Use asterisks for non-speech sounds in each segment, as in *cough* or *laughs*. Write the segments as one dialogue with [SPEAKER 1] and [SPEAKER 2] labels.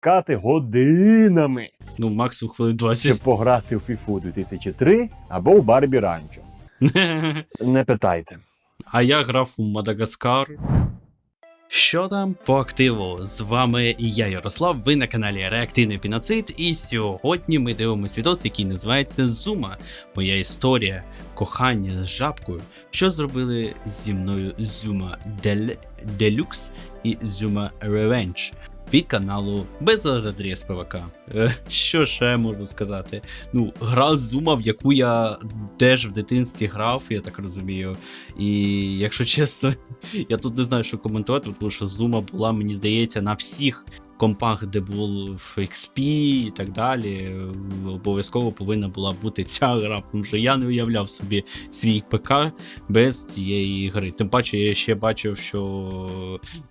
[SPEAKER 1] чекати годинами,
[SPEAKER 2] Ну, максимум хвилин
[SPEAKER 1] щоб пограти в FIFA 2003 або в Барбі Ранчо. *laughs* Не питайте.
[SPEAKER 2] А я грав у Мадагаскар. Що там по активу? З вами я, Ярослав, ви на каналі Реактивний Піноцид, і сьогодні ми дивимося відос, який називається Зума. Моя історія кохання з жабкою, що зробили зі мною Зума. Делюкс і Зума Ревенж від каналу Безлададрес ПВК. Е, Що ще можу сказати? Ну, гра Зума, в яку я теж в дитинстві грав, я так розумію. І якщо *laughs* чесно, я тут не знаю, що коментувати, тому що Зума була, мені здається, на всіх компах, де був XP і так далі. Обов'язково повинна була бути ця гра, тому що я не уявляв собі свій ПК без цієї гри. Тим паче, я ще бачив, що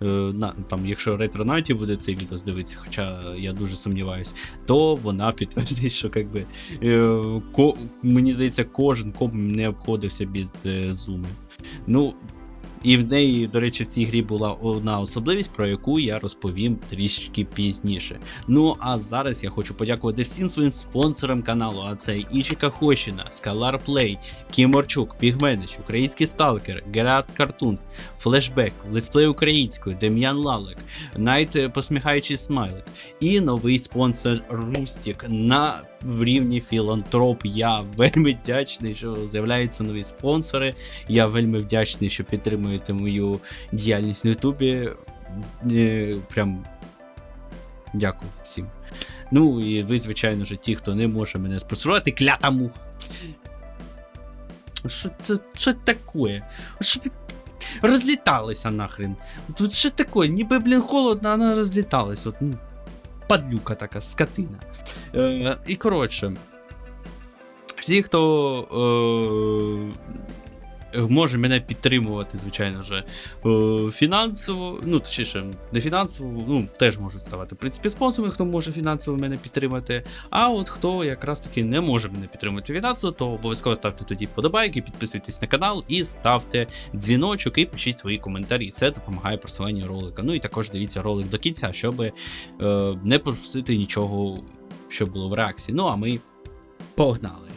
[SPEAKER 2] е, на, там, якщо ретро Наті буде цей відео дивитися, хоча я дуже сумніваюсь, то вона підтвердить, що якби, е, ко, мені здається, кожен комп не обходився без е, зуми. Ну, і в неї, до речі, в цій грі була одна особливість, про яку я розповім трішки пізніше. Ну а зараз я хочу подякувати всім своїм спонсорам каналу, а це Ічика Хощина, Scholar Play, Кіморчук, Пігменич, Український Сталкер, Герат Картун, Флешбек, Летсплей українською, Дем'ян Лалик, Найт Посміхаючий Смайлик і новий спонсор Рустік на рівні філантроп. Я вельми вдячний, що з'являються нові спонсори. Я вельми вдячний, що підтримуєте мою діяльність на Ютубі. Е, Прям дякую всім. Ну і ви, звичайно ж, ті, хто не може мене спонсорувати, клята муха. Що це що таке? Що ви розліталися нахрен? Тут що таке? Ніби, блін, холодно, а вона розліталась. От, ну, падлюка така, скотина. Е, і коротше, всі, хто е, може мене підтримувати, звичайно ж, е, фінансово, ну, точніше, не фінансово, ну, теж можуть ставати, в принципі, спонсорами, хто може фінансово мене підтримати. А от хто якраз таки не може мене підтримати фінансово, то обов'язково ставте тоді вподобайки, підписуйтесь на канал і ставте дзвіночок і пишіть свої коментарі. Це допомагає просуванню ролика. Ну і також дивіться ролик до кінця, щоб е, не пропустити нічого, що було в реакції. Ну а ми погнали.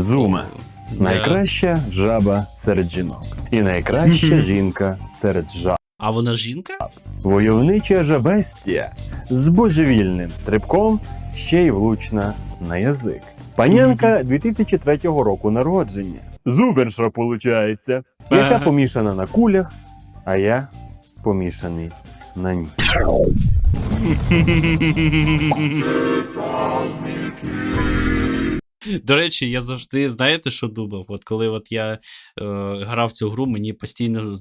[SPEAKER 1] Зума. Найкраща жаба серед жінок. І найкраща *laughs* жінка серед жаб.
[SPEAKER 2] А вона жінка?
[SPEAKER 1] Войовнича жабестія з божевільним стрибком, ще й влучна на язик. Панянка 2003 року народження. Зуберша, получається, яка помішана на кулях, а я помішаний на ній. *laughs*
[SPEAKER 2] До речі, я завжди знаєте, що думав? От коли от я е, грав цю гру, мені постійно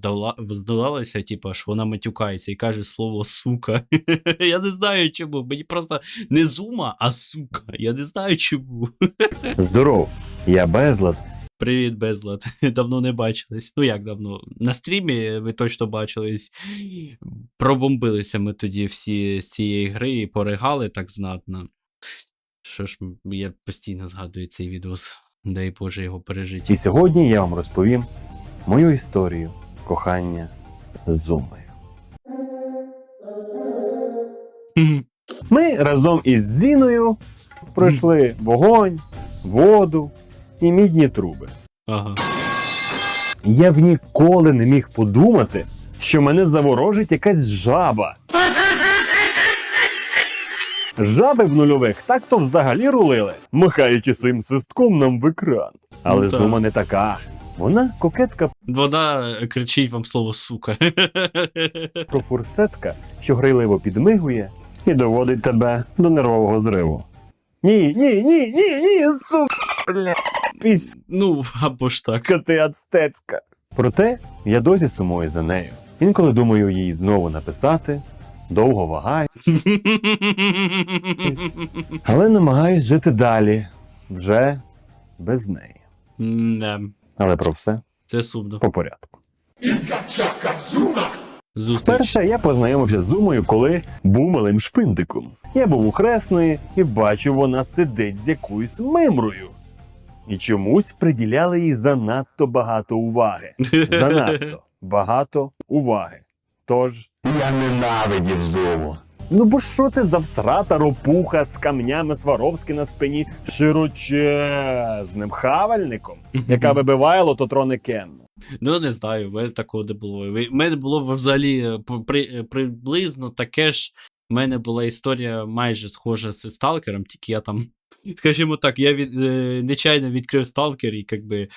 [SPEAKER 2] здавалося, типу, що вона матюкається і каже слово сука. *laughs* я не знаю чому. Мені просто не зума, а сука. Я не знаю чому. *laughs*
[SPEAKER 1] Здоров, я безлад.
[SPEAKER 2] Привіт, Безлад. *laughs* Давно не бачились. Ну як давно? На стрімі ви точно бачились. Пробомбилися ми тоді всі з цієї гри і поригали так знатно. Що ж, я постійно згадую цей відос. Дай Боже його пережити.
[SPEAKER 1] І сьогодні я вам розповім мою історію кохання з Зумою. Ми разом із Зіною пройшли вогонь, воду і мідні труби.
[SPEAKER 2] Ага.
[SPEAKER 1] Я б ніколи не міг подумати, що мене заворожить якась жаба. Жаби в нульових так то взагалі рулили, махаючи своїм свистком нам в екран. Але
[SPEAKER 2] Ну
[SPEAKER 1] зума не така. Вона кокетка
[SPEAKER 2] Вона кричить вам слово сука. *laughs*
[SPEAKER 1] профурсетка, що грайливо підмигує і доводить тебе до нервового зриву. Ні, ні, ні, ні, ні, сука, бля, піська
[SPEAKER 2] ну, або ж так.
[SPEAKER 1] ти ацтецька. Проте я досі сумую за нею. Інколи думаю їй знову написати, довго вагаю, *laughs* але намагаюсь жити далі, вже без неї.
[SPEAKER 2] Не,
[SPEAKER 1] Але про все
[SPEAKER 2] це сумно.
[SPEAKER 1] по порядку. Вперше я познайомився з Зумою, коли був малим шпиндиком. Я був у хресної і бачу, вона сидить з якоюсь мимрою. і чомусь приділяли їй занадто багато уваги. *laughs* Занадто багато уваги. Тож я ненавидів зову. Ну бо що це за всрата ропуха з камнями Сваровськи на спині широчезним хавальником, яка вибиває лототрони Кенну?
[SPEAKER 2] Ну, не знаю, в мене такого не було. В мене було взагалі е, при, е, приблизно таке ж. У мене була історія майже схожа з сталкером, тільки я там, *laughs* скажімо так, я від, е, нечайно відкрив сталкер і якби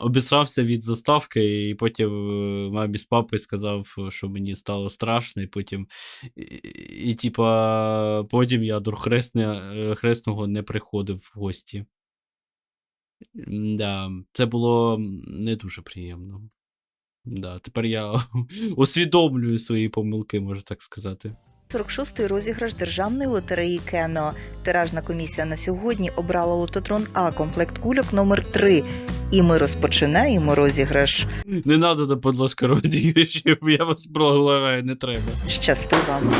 [SPEAKER 2] обісрався від заставки, і потім е, мамі з папою сказав, що мені стало страшно, і потім, і, і, типа, потім я до е, хресного не приходив в гості. Да, це було не дуже приємно. Да, тепер я *laughs* усвідомлюю свої помилки, можна так сказати.
[SPEAKER 3] 46-й розіграш державної лотереї Кено. Тиражна комісія на сьогодні обрала лототрон А комплект кульок номер 3 І ми розпочинаємо розіграш.
[SPEAKER 2] Не надо, будь ласка, родичів, я вас благаю, не треба.
[SPEAKER 3] Щасти вам!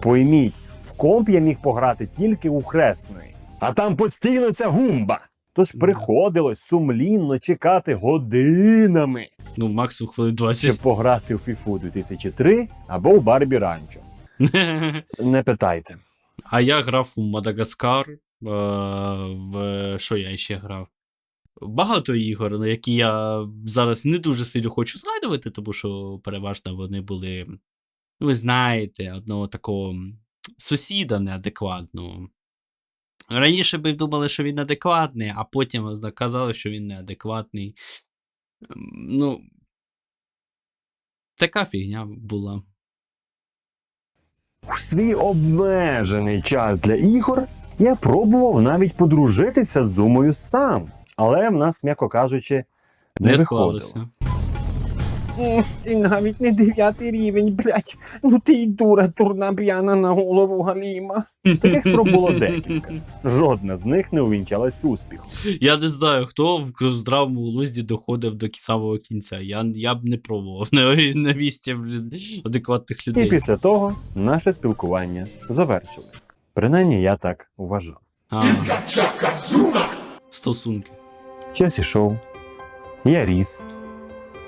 [SPEAKER 1] Пойміть, в комп я міг пограти тільки у хресної, а там постійно ця гумба. Тож приходилось сумлінно чекати годинами,
[SPEAKER 2] Ну, максимум хвилин
[SPEAKER 1] щоб
[SPEAKER 2] 20.
[SPEAKER 1] пограти в FIFA 2003 або в Барбі Ранчо. *laughs* Не питайте.
[SPEAKER 2] а я грав у Мадагаскар. е, В що я ще грав? Багато ігор, на які я зараз не дуже сильно хочу згадувати, тому що переважно вони були, ну, ви знаєте, одного такого сусіда неадекватного. Раніше би думали, що він адекватний, а потім казали, що він неадекватний. Ну, така фігня була.
[SPEAKER 1] У свій обмежений час для ігор я пробував навіть подружитися з Зумою сам, але в нас, м'яко кажучи, не,
[SPEAKER 2] Не,
[SPEAKER 1] виходило.
[SPEAKER 2] склалося.
[SPEAKER 4] Це навіть не дев'ятий рівень, блядь. Ну ти й дура, турна п'яна на голову Галіма.
[SPEAKER 1] Таких спроб було декілька. Жодна з них не увінчалась успіхом.
[SPEAKER 2] Я не знаю, хто в здравому глузді доходив до самого кінця. Я, я б не пробував на, на місці адекватних
[SPEAKER 1] І після того наше спілкування завершилось. Принаймні я так вважав.
[SPEAKER 2] А. Стосунки.
[SPEAKER 1] Час ішов, я ріс,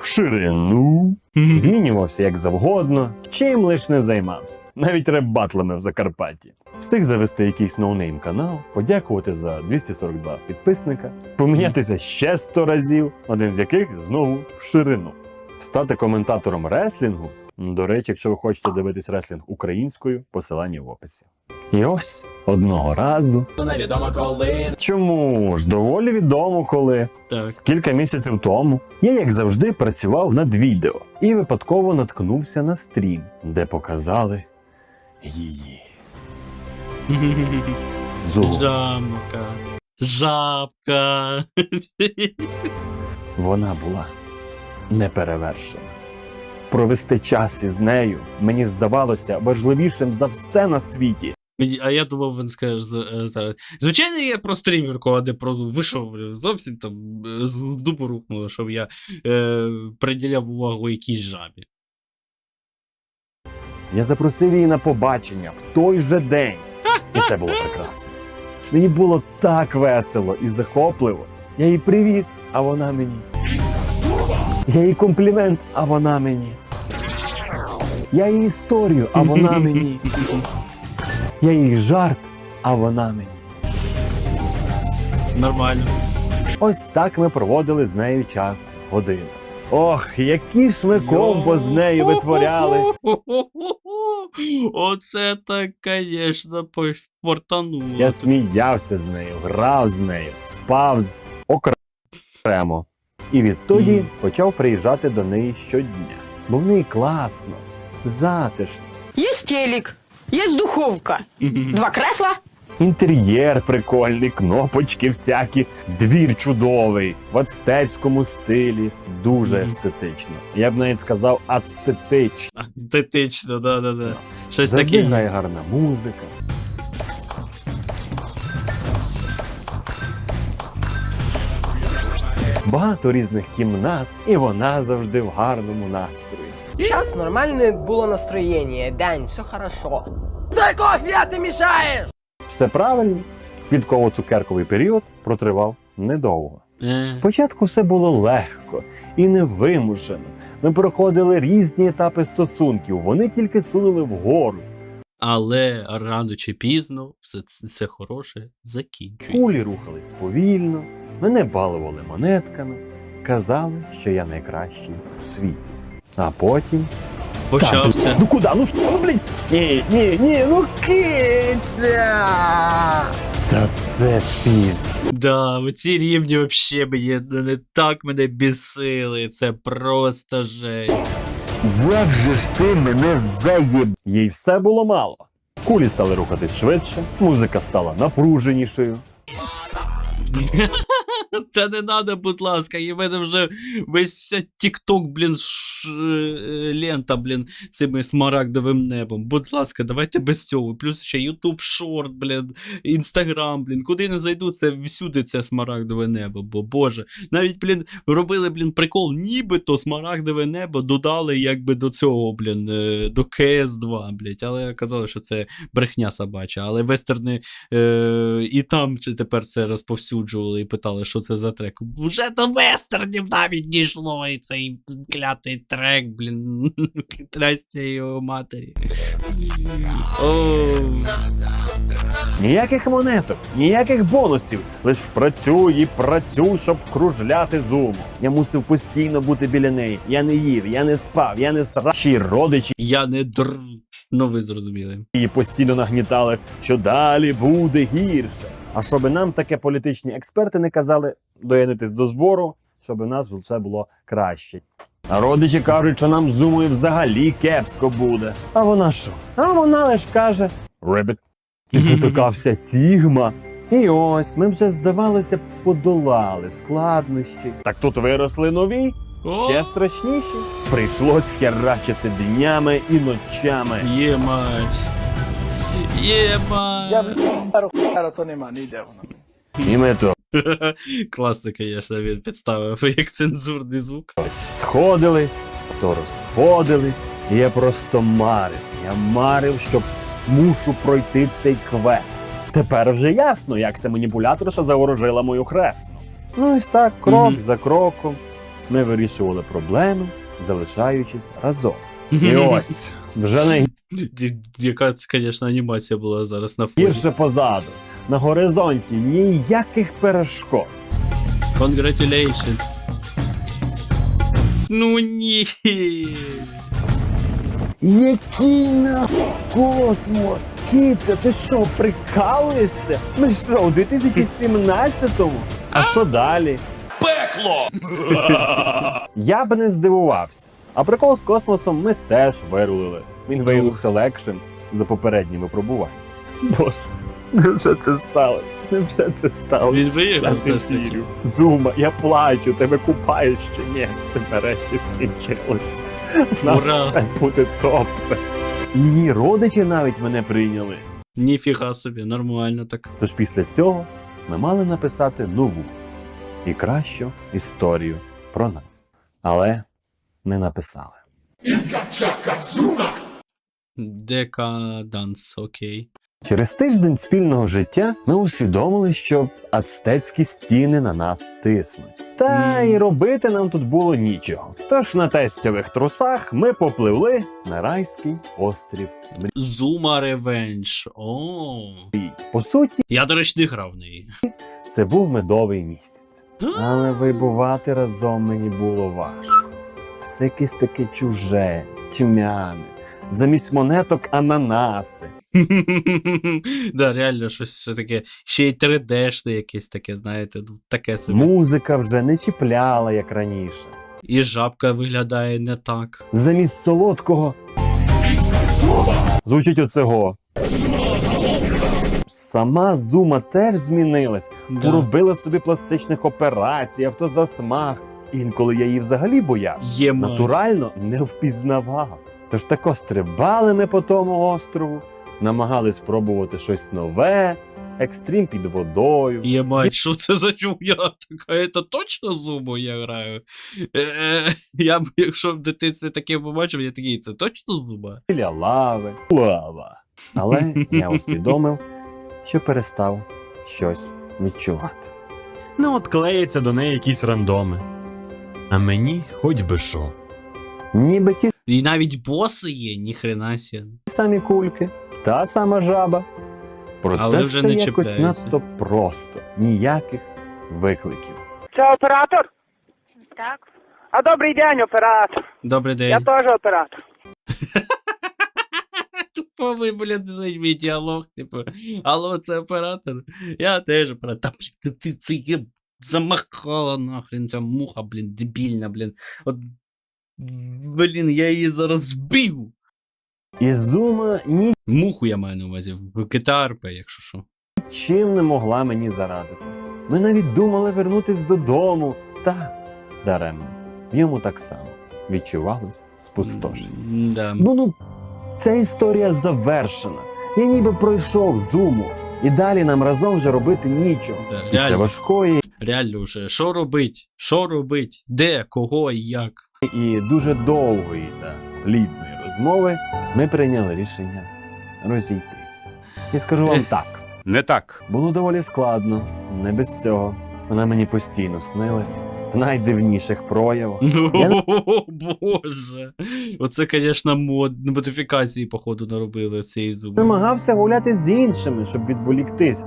[SPEAKER 1] в ширину, змінювався як завгодно, чим лиш не займався. Навіть реп-батлами в Закарпатті. Встиг завести якийсь ноунейм канал, подякувати за 242 підписника, помінятися ще 100 разів, один з яких знову в ширину. Стати коментатором реслінгу. До речі, якщо ви хочете дивитись реслінг українською, посилання в описі. І ось одного разу.
[SPEAKER 4] Невідомо коли.
[SPEAKER 1] Чому ж доволі відомо, коли
[SPEAKER 2] Так.
[SPEAKER 1] Кілька місяців тому я, як завжди, працював над відео і випадково наткнувся на стрім, де показали її. Зу.
[SPEAKER 2] Жамка. Жабка.
[SPEAKER 1] Вона була неперевершена. Провести час із нею мені здавалося важливішим за все на світі.
[SPEAKER 2] Мені- А я думав, він скаже, з- е, звичайно, я про стрімерку, а не про. Ви що, зовсім там е, з дубу рухнуло, щоб я е, приділяв увагу якійсь жабі.
[SPEAKER 1] Я запросив її на побачення в той же день. І це було прекрасно. Мені було так весело і захопливо. Я їй привіт, а вона мені. Я їй комплімент, а вона мені. Я їй історію, а вона мені. *laughs* Я їй жарт, а вона мені.
[SPEAKER 2] Нормально.
[SPEAKER 1] Ось так ми проводили з нею час годину. Ох, які ж ми комбо з нею витворяли.
[SPEAKER 2] Оце так, звісно, портануло.
[SPEAKER 1] Я сміявся з нею, грав з нею, спав з окремо. І відтоді
[SPEAKER 2] Мгм.
[SPEAKER 1] почав приїжджати до неї щодня. Бо в неї класно, затишно,
[SPEAKER 5] Есть телек, есть духовка, два кресла.
[SPEAKER 1] інтер'єр прикольний, кнопочки всякі, двір чудовий, в ацтецькому стилі, дуже естетично. Я б навіть сказав ацтетично.
[SPEAKER 2] Естетично, да, да, да. Щось таке.
[SPEAKER 1] грає гарна музика. Багато різних кімнат, і вона завжди в гарному настрої.
[SPEAKER 4] Сейчас нормальное было настроение, Дань, все хорошо. Дай кофе, а ты мешаешь!
[SPEAKER 1] Все правильно, Квітково-цукерковий період протривав недовго.
[SPEAKER 2] Е,
[SPEAKER 1] Спочатку все було легко і невимушено. Ми проходили різні етапи стосунків, вони тільки сунули вгору.
[SPEAKER 2] але рано чи пізно все, все хороше закінчується.
[SPEAKER 1] Кулі рухались повільно, мене балували монетками, казали, що я найкращий у світі. А потім.
[SPEAKER 2] Почався.
[SPEAKER 1] Ну куди? Ну ну, блін. Ні, ні, ні, ну киця! Та це піз.
[SPEAKER 2] Да, оці рівні вообще мені не так мене бісили. Це просто жесть.
[SPEAKER 1] Як же ж ти мене заєб... Їй все було мало. Кулі стали рухатись швидше, музика стала напруженішою. *laughs* *laughs*
[SPEAKER 2] Та не надо, будь ласка, і мене вже весь вся тік-ток, блін, ш... е, лента, блін, цими смарагдовим небом. Будь ласка, давайте без цього. Плюс ще YouTube Short, блін, Instagram, блін. Куди не зайду, це всюди це смарагдове небо. Бо Боже. Навіть, блін, робили, блін, прикол, нібито смарагдове небо додали якби до цього, блін, е, до КС2, блядь. Але казали, що це брехня собача. Але вестерни е, і там це тепер це розповсюджували і питали, що це за трек. Вже до вестернів навіть дійшло, і цей клятий трек, блін. *laughs* Трастя його матері.
[SPEAKER 1] Ніяких монеток, ніяких бонусів. Лиш працюй і працюй, щоб кружляти зуму. Я мусив постійно бути біля неї. Я не їв, я не спав, я не срав. Й родичі
[SPEAKER 2] я не др. Ну, ви зрозуміли.
[SPEAKER 1] її постійно нагнітали, що далі буде гірше. А щоби нам таке політичні експерти не казали доєднатись до збору, щоб у нас все було краще. А родичі кажуть, що нам з зумою взагалі кепсько буде. А вона що? А вона лиш каже: Ребет, ти потикався Сігма. І ось ми вже, здавалося, подолали складнощі. Так тут виросли нові, ще страшніші. Прийшлось херачити днями і ночами.
[SPEAKER 2] Ємать. Ємать.
[SPEAKER 6] Я б хуяра, то нема, не йде воно.
[SPEAKER 1] І ми то
[SPEAKER 2] Класно, звісно, він підставив як цензурний звук.
[SPEAKER 1] сходились, то розходились. Я просто марив. Я марив, що мушу пройти цей квест. Тепер вже ясно, як ця маніпуляторша заворожила мою хресну. Ну і так, крок
[SPEAKER 2] Мгм.
[SPEAKER 1] за кроком, ми вирішували проблеми, залишаючись разом. І ось вже не
[SPEAKER 2] Яка це, звісно, анімація була зараз на фоні.
[SPEAKER 1] гірше позаду. На горизонті ніяких перешкод.
[SPEAKER 2] Congratulations. Ну ні.
[SPEAKER 1] Який на космос? Кіця, ти що, прикалуєшся? Ми що, у 2017-му? А що далі? Пекло! *laughs* Я б не здивувався. А прикол з космосом ми теж вирулили. Він виявився легшим за попередні випробування. Боже, невже це сталося? Невже це сталося?
[SPEAKER 2] Він виїхав
[SPEAKER 1] не
[SPEAKER 2] все ж таки.
[SPEAKER 1] Зума, я плачу, тебе купаєш ще. Ні, це нарешті скінчилось. Нас
[SPEAKER 2] Ура!
[SPEAKER 1] все буде добре. Її родичі навіть мене прийняли.
[SPEAKER 2] Ніфіга собі, нормально так.
[SPEAKER 1] Тож після цього ми мали написати нову і кращу історію про нас. Але не написали.
[SPEAKER 2] Декаданс, окей.
[SPEAKER 1] Через тиждень спільного життя ми усвідомили, що ацтецькі стіни на нас тиснуть. Та й робити нам тут було нічого. Тож на тестових трусах ми попливли на райський острів мрій.
[SPEAKER 2] Зума Ревенж. О.
[SPEAKER 1] По суті,
[SPEAKER 2] Я, до речі, не грав в неї.
[SPEAKER 1] це був медовий місяць. Але вибувати разом мені було важко. Все якесь таке чуже, тьмяне. Замість монеток ананаси. *laughs*
[SPEAKER 2] да, реально щось таке. Ще й 3D-шне якесь таке, знаєте, ну, таке собі.
[SPEAKER 1] Музика вже не чіпляла, як раніше.
[SPEAKER 2] І жабка виглядає не так.
[SPEAKER 1] Замість солодкого. Звучить оцего. Сама зума теж змінилась.
[SPEAKER 2] Да.
[SPEAKER 1] Поробила собі пластичних операцій, автозасмаг. Інколи я її взагалі боявся. Натурально не впізнавав. Тож тако стрибали ми по тому острову, намагались спробувати щось нове, екстрім під водою.
[SPEAKER 2] Ємать, що це за чуя така? Це точно зуму я граю? Е, я б, якщо в дитинстві таке побачив, я такий, це точно зума?
[SPEAKER 1] біля лави, лава. Але я усвідомив, що перестав щось відчувати. Ну, от клеїться до неї якісь рандоми. А мені хоч би що. Ніби ті
[SPEAKER 2] І навіть боси є, ніхрена сі.
[SPEAKER 1] самі кульки, та сама жаба. Проте
[SPEAKER 2] Але вже
[SPEAKER 1] все
[SPEAKER 2] не
[SPEAKER 1] якось надто просто, ніяких викликів.
[SPEAKER 6] Це оператор?
[SPEAKER 5] Так.
[SPEAKER 6] А добрий день, оператор.
[SPEAKER 2] Добрий
[SPEAKER 6] Я теж оператор. *laughs*
[SPEAKER 2] Туповий, блін, цей мій діалог, типу. Алло, це оператор. Я теж оператор. Та, ти це є замахала нахрен ця муха, блін, дебільна, блін. От, блін, я її зараз збив.
[SPEAKER 1] Зума ні
[SPEAKER 2] Муху я маю на увазі, в КТРП, якщо що.
[SPEAKER 1] чим не могла мені зарадити. Ми навіть думали вернутись додому, та даремно. В йому так само відчувалось спустошення.
[SPEAKER 2] Да.
[SPEAKER 1] Ну ну, ця історія завершена. Я ніби пройшов зуму, і далі нам разом вже робити нічого.
[SPEAKER 2] Да,
[SPEAKER 1] Після
[SPEAKER 2] реально,
[SPEAKER 1] важкої
[SPEAKER 2] реально вже. Що робить? Що робить? Де, кого і як?
[SPEAKER 1] і дуже довгої та плідної розмови ми прийняли рішення розійтись. І скажу вам
[SPEAKER 2] Ех.
[SPEAKER 1] так:
[SPEAKER 7] Не так.
[SPEAKER 1] було доволі складно, не без цього. Вона мені постійно снилась в найдивніших проявах. Я-
[SPEAKER 2] О, Боже. Оце, звісно, мод модифікації, походу, наробили цієї зуби.
[SPEAKER 1] Намагався гуляти з іншими, щоб відволіктись,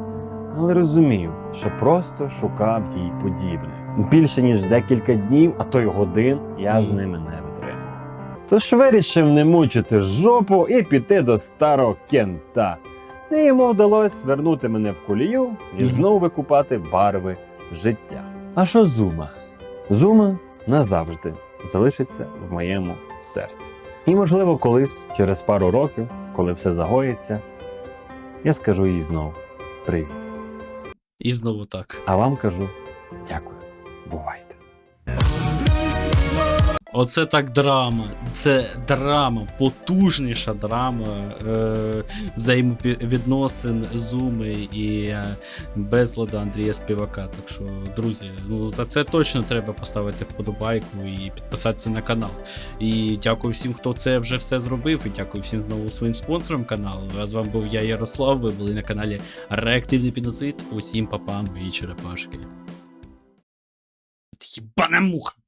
[SPEAKER 1] але розумів, що просто шукав їй подібних. Більше ніж декілька днів, а то й годин я з ними не витримав. Тож вирішив не мучити жопу і піти до старого кента. І йому вдалося вернути мене в колію і знову викупати барви життя. А що зума? Зума назавжди залишиться в моєму серці. І, можливо, колись, через пару років, коли все загоїться, я скажу їй знову привіт.
[SPEAKER 2] І знову так.
[SPEAKER 1] А вам кажу дякую. Бувайте.
[SPEAKER 2] Оце так драма. Це драма, потужніша драма е, взаємовідносин Зуми і е, безлада Андрія Співака. Так що, друзі, ну за це точно треба поставити вподобайку і підписатися на канал. І дякую всім, хто це вже все зробив. І дякую всім знову своїм спонсорам каналу. А з вами був я, Ярослав. Ви були на каналі Реактивний Піноцид. Усім папам і черепашки. Єбана муха!